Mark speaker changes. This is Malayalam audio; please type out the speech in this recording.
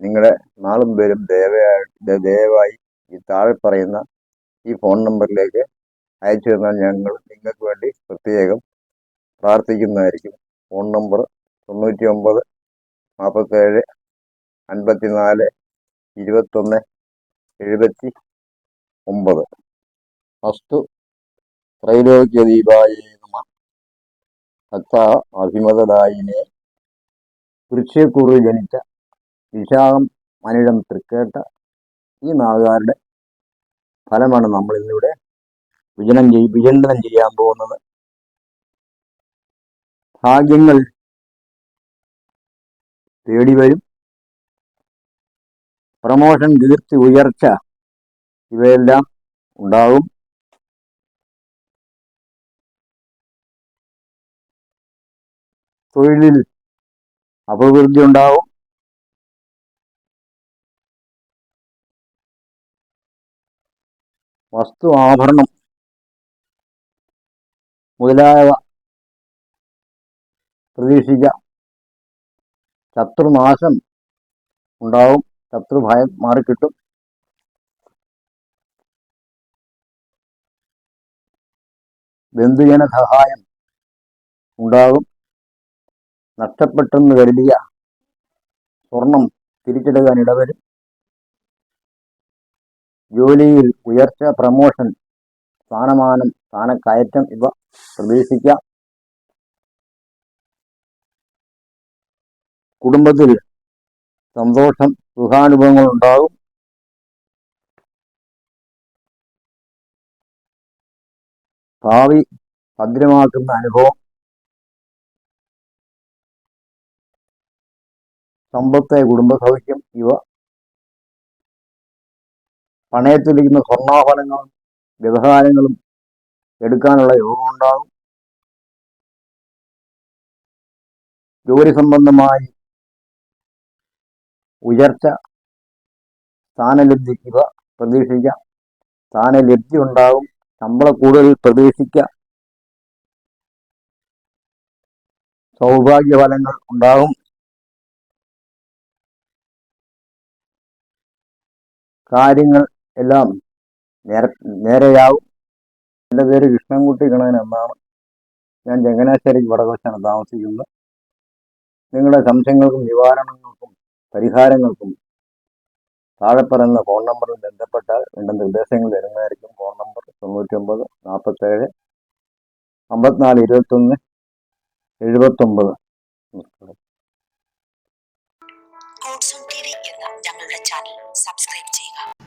Speaker 1: നിങ്ങളുടെ നാളും പേരും ദയവായി ദയവായി ഈ താഴെ പറയുന്ന ഈ ഫോൺ നമ്പറിലേക്ക് അയച്ചു തന്നാൽ ഞങ്ങൾ നിങ്ങൾക്ക് വേണ്ടി പ്രത്യേകം പ്രാർത്ഥിക്കുന്നതായിരിക്കും. ഫോൺ നമ്പർ തൊണ്ണൂറ്റി ഒമ്പത് നാൽപ്പത്തേഴ് അൻപത്തി നാല് ഇരുപത്തൊന്ന് എഴുപത്തി ഒമ്പത്. അസ്തു ത്രൈലോക്യ ദീപായ നമ. ഭക്ത അഭിമതദായിനെ വൃക്ഷക്കുറി ജനിച്ച വിശാഖം മനിഴം തൃക്കേട്ട ഈ നാടുകാരുടെ ഫലമാണ് നമ്മൾ ഇന്നിവിടെ വിജനം ചെയ് വിചിന്തനം ചെയ്യാൻ പോകുന്നത്. ഭാഗ്യങ്ങൾ തേടി വരും. പ്രമോഷൻ കീർത്തി ഉയർച്ച ഇവയെല്ലാം ഉണ്ടാകും. തൊഴിലിൽ അഭിവൃദ്ധി ഉണ്ടാവും വസ്തു ആഭരണം. മുതലായവ പ്രതീക്ഷിക്കാം ശത്രുനാശം ഉണ്ടാവും. ശത്രുഭയം മാറിക്കിട്ടും. ബന്ധുജന സഹായം ഉണ്ടാകും. നഷ്ടപ്പെട്ടെന്ന് കരുതിയ സ്വർണം തിരിച്ചെടുക്കാൻ ഇടവരും. ജോലിയിൽ ഉയർച്ച പ്രമോഷൻ സ്ഥാനമാനം സ്ഥാനക്കയറ്റം ഇവ പ്രതീക്ഷിക്കാം. കുടുംബത്തിൽ സന്തോഷം സുഖാനുഭവങ്ങൾ ഉണ്ടാകും. ഭാവി ഭദ്രമാക്കുന്ന അനുഭവം. സമ്പത്ത് കുടുംബ സൗഖ്യം ഇവ പണയത്തിലിരിക്കുന്ന സ്വർണാഭരണങ്ങളും വ്യവഹാരങ്ങളും എടുക്കാനുള്ള യോഗം ഉണ്ടാകും ജോലി സംബന്ധമായി ഉയർച്ച സ്ഥാനലബ്ധി ഇവ പ്രതീക്ഷിക്കാം. സ്ഥാനലബ്ധി ഉണ്ടാകും. ശമ്പള കൂടുതൽ പ്രതീക്ഷിക്കാം. സൗഭാഗ്യഫലങ്ങൾ ഉണ്ടാകും. കാര്യങ്ങൾ എല്ലാം നേരെ നേരെയാവും. എന്റെ പേര് കൃഷ്ണൻകുട്ടി ഗണൻ എന്നാണ്. ഞാൻ ചങ്ങനാശ്ശേരി വടകോശാണ് താമസിക്കുന്നത്. നിങ്ങളുടെ സംശയങ്ങൾക്കും നിവാരണങ്ങൾക്കും പരിഹാരങ്ങൾക്കും താഴെ പറയുന്ന ഫോൺ നമ്പറിൽ ബന്ധപ്പെട്ടാൽ വേണ്ട നിർദ്ദേശങ്ങൾ തരുന്നതായിരിക്കും ഫോൺ നമ്പർ തൊണ്ണൂറ്റൊമ്പത് നാൽപ്പത്തേഴ് അമ്പത്തിനാല് ഇരുപത്തൊന്ന് എഴുപത്തൊമ്പത്.
Speaker 2: എന്ന ഞങ്ങളുടെ ചാനൽ സബ്സ്ക്രൈബ് ചെയ്യുക.